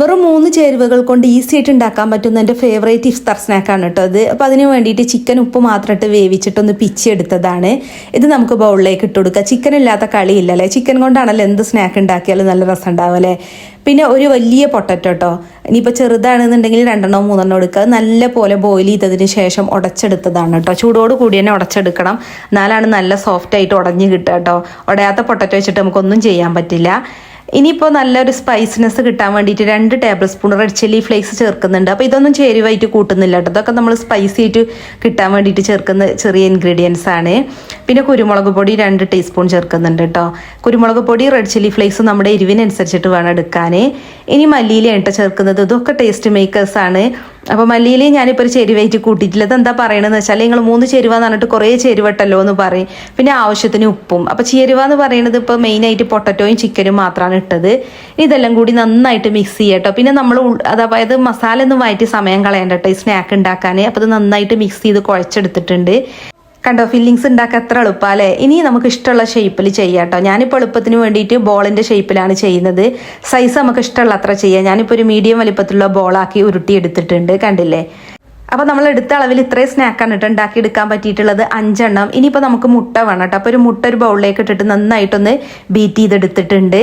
വെറും മൂന്ന് ചേരുവകൾ കൊണ്ട് ഈസി ആയിട്ട് ഉണ്ടാക്കാൻ പറ്റുന്ന എന്റെ ഫേവറേറ്റ് ഇഫ്താർ സ്നാക്കാണ് കേട്ടോ അത് അപ്പോൾ അതിന് വേണ്ടിയിട്ട് ചിക്കൻ ഉപ്പ് മാത്രം ഇട്ട് വേവിച്ചിട്ടൊന്ന് പിച്ചെടുത്തതാണ് ഇത് നമുക്ക് ബൗളിലേക്ക് ഇട്ട് കൊടുക്കുക ചിക്കൻ ഇല്ലാത്ത കളിയില്ലല്ലേ ചിക്കൻ കൊണ്ടാണല്ലോ എന്ത് സ്നാക്ക് ഉണ്ടാക്കിയാലും നല്ല രസം ഉണ്ടാവും അല്ലേ? പിന്നെ ഒരു വലിയ പൊട്ടറ്റോ കേട്ടോ ഇനിയിപ്പോൾ ചെറുതാണെന്നുണ്ടെങ്കിൽ രണ്ടെണ്ണോ മൂന്നെണ്ണോ എടുക്കുക. നല്ല പോലെ ബോയിൽ ചെയ്തതിന് ശേഷം ഉടച്ചെടുത്തതാണ് കേട്ടോ ചൂടോട് കൂടി തന്നെ ഉടച്ചെടുക്കണം. എന്നാലാണ് നല്ല സോഫ്റ്റായിട്ട് ഉടഞ്ഞ് കിട്ടുക കേട്ടോ ഉടയാത്ത പൊട്ടറ്റോ വെച്ചിട്ട് നമുക്കൊന്നും ചെയ്യാൻ പറ്റില്ല. ഇനിയിപ്പോൾ നല്ലൊരു സ്പൈസിനെസ് കിട്ടാൻ വേണ്ടിയിട്ട് രണ്ട് tablespoon red chilli flakes ചേർക്കുന്നുണ്ട്. അപ്പോൾ ഇതൊന്നും ചേരുവായിട്ട് കൂട്ടുന്നില്ല കേട്ടോ. ഇതൊക്കെ നമ്മൾ സ്പൈസി ആയിട്ട് കിട്ടാൻ വേണ്ടിയിട്ട് ചേർക്കുന്ന ചെറിയ ഇൻഗ്രീഡിയൻസ് ആണ്. പിന്നെ കുരുമുളക് പൊടി രണ്ട് ടീസ്പൂൺ ചേർക്കുന്നുണ്ട് കേട്ടോ. കുരുമുളക് പൊടി റെഡ് ചില്ലി ഫ്ലേക്സ് നമ്മുടെ എരിവിനനുസരിച്ചിട്ട് വേണം എടുക്കാൻ ഇനി മല്ലിയിലെ എണ്ണ ചേർക്കുന്നത് ഇതൊക്കെ ടേസ്റ്റ് മേക്കേഴ്സ് ആണ്. അപ്പോൾ മല്ലിയിൽ ഞാനിപ്പോൾ ഒരു ചേരുവയായിട്ട് കൂട്ടിയിട്ടില്ല. അത് എന്താ പറയണെന്ന് വെച്ചാൽ നിങ്ങൾ മൂന്ന് ചേരുവ എന്ന് പറഞ്ഞിട്ട് കുറേ ചേരുവട്ടല്ലോ എന്ന് പറയും. പിന്നെ ആവശ്യത്തിന് ഉപ്പും. അപ്പോൾ ചേരുവ എന്ന് പറയുന്നത് ഇപ്പോൾ മെയിനായിട്ട് പൊട്ടറ്റോയും ചിക്കനും മാത്രമാണ് ഇട്ടത്. ഇതെല്ലാം കൂടി നന്നായിട്ട് മിക്സ് ചെയ്യട്ടോ പിന്നെ നമ്മൾ അതായത് മസാല ഒന്നും വായിട്ട് സമയം കളയണ്ടട്ടോ ഈ സ്നാക്ക് ഉണ്ടാക്കാൻ അപ്പോൾ അത് നന്നായിട്ട് മിക്സ് ചെയ്ത് കുഴച്ചെടുത്തിട്ടുണ്ട്. കണ്ടോ ഫില്ലിങ്സ് ഉണ്ടാക്കാൻ എത്ര എളുപ്പമല്ലേ ഇനി നമുക്ക് ഇഷ്ടമുള്ള ഷേപ്പിൽ ചെയ്യാം കേട്ടോ. ഞാനിപ്പോൾ എളുപ്പത്തിന് വേണ്ടിയിട്ട് ബോളിന്റെ ഷേപ്പിലാണ് ചെയ്യുന്നത്. സൈസ് നമുക്ക് ഇഷ്ടമുള്ള അത്ര ചെയ്യാം. ഞാനിപ്പോൾ ഒരു മീഡിയം വലിപ്പത്തിലുള്ള ബോളാക്കി ഉരുട്ടി എടുത്തിട്ടുണ്ട് കണ്ടില്ലേ? അപ്പോൾ നമ്മൾ എടുത്ത അളവിൽ ഇത്രയും സ്നാക്കാണ് കേട്ടോ ഉണ്ടാക്കി എടുക്കാൻ പറ്റിയിട്ടുള്ളത്. അഞ്ചെണ്ണം. ഇനിയിപ്പോൾ നമുക്ക് മുട്ട വേണം കേട്ടോ. അപ്പോൾ ഒരു മുട്ട ഒരു ബൗളിലേക്ക് ഇട്ടിട്ട് നന്നായിട്ടൊന്ന് ബീറ്റ് ചെയ്തെടുത്തിട്ടുണ്ട്.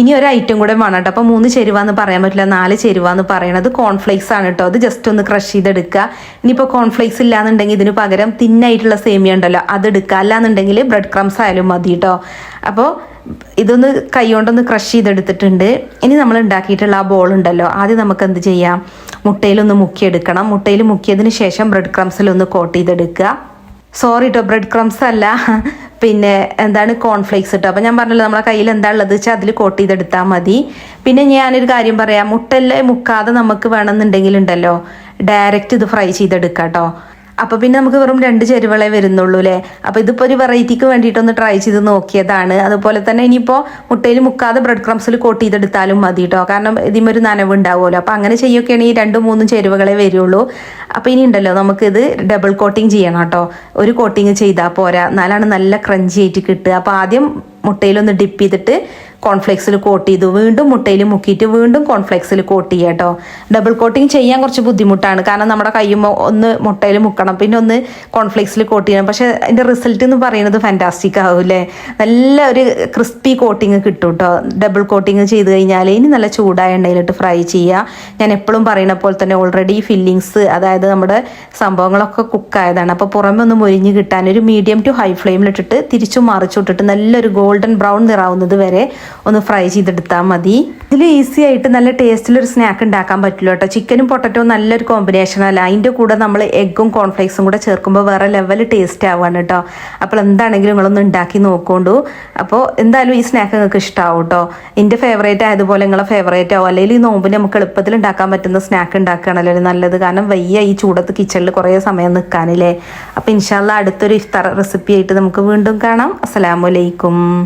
ഇനി ഒരു ഐറ്റം കൂടെ വേണം കേട്ടോ. അപ്പോൾ മൂന്ന് ചേരുവാന്ന് പറയാൻ പറ്റില്ല നാല് ചേരുവാന്ന് പറയണത് കോൺഫ്ലേക്സ് ആണ് കേട്ടോ. അത് ജസ്റ്റ് ഒന്ന് ക്രഷ് ചെയ്തെടുക്കുക. ഇനിയിപ്പോൾ കോൺഫ്ലേക്സ് ഇല്ലാന്നുണ്ടെങ്കിൽ ഇതിന് പകരം തിന്നായിട്ടുള്ള സേമിയ ഉണ്ടല്ലോ അത് എടുക്കുക അല്ലാന്നുണ്ടെങ്കിൽ ബ്രെഡ് ക്രംസ് ആയാലും മതി കേട്ടോ. അപ്പോൾ ഇതൊന്ന് കൈ കൊണ്ടൊന്ന് ക്രഷ് ചെയ്തെടുത്തിട്ടുണ്ട്. ഇനി നമ്മൾ ഉണ്ടാക്കിയിട്ടുള്ള ആ ബോൾ ഉണ്ടല്ലോ ആദ്യം നമുക്ക് എന്ത് ചെയ്യാം? മുട്ടയിലൊന്ന് മുക്കിയെടുക്കണം. മുട്ടയിൽ മുക്കിയതിന് ശേഷം ബ്രെഡ് ക്രംസിലൊന്ന് കോട്ട് ചെയ്തെടുക്കുക. സോറി കേട്ടോ ബ്രെഡ് ക്രംസ് അല്ല. പിന്നെ എന്താണ് കോൺഫ്ലേക്സ് ഇട്ടു? അപ്പോൾ ഞാൻ പറഞ്ഞല്ലോ നമ്മളെ കയ്യിൽ എന്താ ഉള്ളത് വെച്ചാൽ അതിൽ കോട്ട് ചെയ്തെടുത്താൽ മതി. പിന്നെ ഞാനൊരു കാര്യം പറയാം. മുട്ടല്ലേ മുക്കാതെ നമുക്ക് വേണമെന്നുണ്ടെങ്കിൽ ഉണ്ടല്ലോ ഡയറക്റ്റ് ഇത് ഫ്രൈ ചെയ്തെടുക്കാം കേട്ടോ അപ്പോൾ പിന്നെ നമുക്ക് വെറും രണ്ട് ചേരുവകളെ വരുന്നുള്ളൂ അല്ലേ അപ്പോൾ ഇതിപ്പോൾ ഒരു വെറൈറ്റിക്ക് വേണ്ടിയിട്ടൊന്ന് ട്രൈ ചെയ്ത് നോക്കിയതാണ്. അതുപോലെ തന്നെ ഇനിയിപ്പോൾ മുട്ടയിൽ മുക്കാതെ ബ്രെഡ് ക്രംസിൽ കോട്ട് ചെയ്തെടുത്താലും മതി കേട്ടോ കാരണം ഇതിന് ഒരു നനവ് ഉണ്ടാവുമല്ലോ. അപ്പോൾ അങ്ങനെ ചെയ്യുകയാണെങ്കിൽ രണ്ടും മൂന്നും ചേരുവകളെ വരുള്ളൂ. അപ്പോൾ ഇനി ഉണ്ടല്ലോ നമുക്കിത് ഡബിൾ കോട്ടിങ് ചെയ്യണം കേട്ടോ ഒരു കോട്ടിങ് ചെയ്താൽ പോരാ. എന്നാലാണ് നല്ല ക്രഞ്ചി ആയിട്ട് കിട്ടുക. അപ്പോൾ ആദ്യം മുട്ടയിലൊന്ന് ഡിപ്പ് ചെയ്തിട്ട് കോൺഫ്ലെക്സിൽ കോട്ട് ചെയ്തു. വീണ്ടും മുട്ടയിൽ മുക്കിയിട്ട് വീണ്ടും കോൺഫ്ലെക്സിൽ കോട്ട് ചെയ്യുക കേട്ടോ ഡബിൾ കോട്ടിങ് ചെയ്യാൻ കുറച്ച് ബുദ്ധിമുട്ടാണ്. കാരണം നമ്മുടെ കയ്യുമ്പോൾ ഒന്ന് മുട്ടയിൽ മുക്കണം. പിന്നെ ഒന്ന് കോൺഫ്ലെക്സിൽ കോട്ട് ചെയ്യണം. പക്ഷേ അതിന്റെ റിസൾട്ട് എന്ന് പറയുന്നത് ഫാന്റാസ്റ്റിക് ആവും അല്ലേ നല്ല ഒരു ക്രിസ്പി കോട്ടിങ് കിട്ടും കേട്ടോ ഡബിൾ കോട്ടിങ് ചെയ്ത് കഴിഞ്ഞാൽ ഇനി നല്ല ചൂടായ എണ്ണയിലിട്ട് ഫ്രൈ ചെയ്യുക. ഞാൻ എപ്പോഴും പറയുന്ന പോലെ തന്നെ ഓൾറെഡി ഫില്ലിങ്സ് അതായത് നമ്മുടെ സംഭവങ്ങളൊക്കെ കുക്കായതാണ് അപ്പോൾ പുറമെ ഒന്ന് മുരിഞ്ഞ് കിട്ടാൻ ഒരു മീഡിയം ടു ഹൈ ഫ്ലെയിമിലിട്ടിട്ട് തിരിച്ചും മറിച്ചിട്ടിട്ട് നല്ലൊരു ഗോൾഡൻ ബ്രൗൺ നിറാവുന്നത് വരെ ഒന്ന് ഫ്രൈ ചെയ്തെടുത്താൽ മതി. ഇതിൽ ഈസി ആയിട്ട് നല്ല ടേസ്റ്റിലൊരു സ്നാക്ക് ഉണ്ടാക്കാൻ പറ്റില്ല കേട്ടോ. ചിക്കനും പൊട്ടറ്റോ നല്ലൊരു കോമ്പിനേഷൻ അല്ല? അതിന്റെ കൂടെ നമ്മൾ എഗ്ഗും കോൺഫ്ലേക്സും കൂടെ ചേർക്കുമ്പോൾ വേറെ ലെവൽ ടേസ്റ്റ് ആവുകയാണ് കേട്ടോ. അപ്പോൾ എന്താണെങ്കിലും നിങ്ങളൊന്ന് ഉണ്ടാക്കി നോക്കൊണ്ടു. അപ്പോൾ എന്തായാലും ഈ സ്നാക്ക് നിങ്ങൾക്ക് ഇഷ്ടമാവും കേട്ടോ. എന്റെ ഫേവറേറ്റ് ആയതുപോലെ നിങ്ങളെ ഫേവറേറ്റ് ആവും. അല്ലെങ്കിൽ ഈ നോമ്പിന് നമുക്ക് എളുപ്പത്തിൽ ഉണ്ടാക്കാൻ പറ്റുന്ന സ്നാക്ക് ഉണ്ടാക്കുകയാണല്ലോ. നല്ലത്. കാരണം വയ്യ ഈ ചൂടത്ത് കിച്ചണിൽ കുറേ സമയം നിൽക്കാനില്ലേ. അപ്പോൾ ഇൻഷാല്ല അടുത്തൊരു ഇഫ്താർ റെസിപ്പി ആയിട്ട് നമുക്ക് വീണ്ടും കാണാം. അസ്സലാമലൈക്കും